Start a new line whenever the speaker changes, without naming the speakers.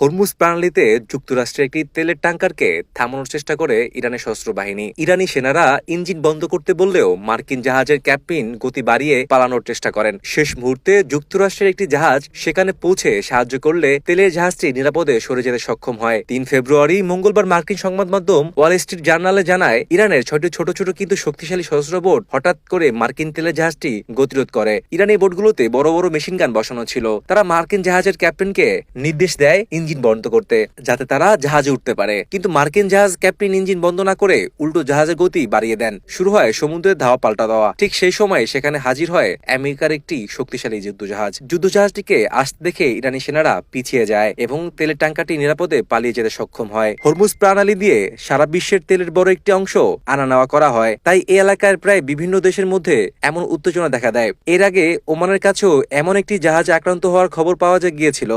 Hormuz প্রণালীতে যুক্তরাষ্ট্রের একটি তেলের ট্যাঙ্কারকে থামানোর চেষ্টা করে ইরানের সশস্ত্র বাহিনী ইরানি সেনারা ইঞ্জিন বন্ধ করতে বললেও মার্কিন জাহাজের ক্যাপ্টেন গতি বাড়িয়ে পালানোর চেষ্টা করেন। শেষ মুহূর্তে যুক্তরাষ্ট্রের একটি জাহাজ সেখানে পৌঁছে সাহায্য করলে তেলের জাহাজটি নিরাপদে সরে যেতে সক্ষম হয়। তিন ফেব্রুয়ারি মঙ্গলবার মার্কিন সংবাদ মাধ্যম ওয়াল স্ট্রিট জার্নালে জানায়, ইরানের ছয়টি ছোট ছোট কিন্তু শক্তিশালী সশস্ত্র বোট হঠাৎ করে মার্কিন তেলের জাহাজটি গতিরোধ করে। ইরানি বোটগুলোতে বড় বড় মেশিন গান বসানো ছিল। তারা মার্কিন জাহাজের ক্যাপ্টেনকে নির্দেশ দেয় ইঞ্জিন বন্ধ করতে, যাতে তারা জাহাজে উঠতে পারে। কিন্তু মার্কিন জাহাজ ক্যাপ্টেন ইঞ্জিন বন্ধ না করে উল্টো জাহাজের গতি বাড়িয়ে দেন। শুরু হয় সমুদ্রের ধাওয়া পাল্টা দেওয়া। ঠিক সেই সময় সেখানে হাজির হয় আমেরিকার একটি শক্তিশালী যুদ্ধজাহাজ। যুদ্ধজাহাজটিকে আসতে দেখে ইরানি সেনারা পিছিয়ে যায় এবং তেলের ট্যাঙ্কারটি নিরাপদে পালিয়ে যেতে সক্ষম হয়। হরমুজ প্রণালী দিয়ে সারা বিশ্বের তেলের বড় একটি অংশ আনা নেওয়া করা হয়। তাই এই এলাকার প্রায় বিভিন্ন দেশের মধ্যে এমন উত্তেজনা দেখা দেয়। এর আগে ওমানের কাছেও এমন একটি জাহাজ আক্রান্ত হওয়ার খবর পাওয়া গিয়েছিল।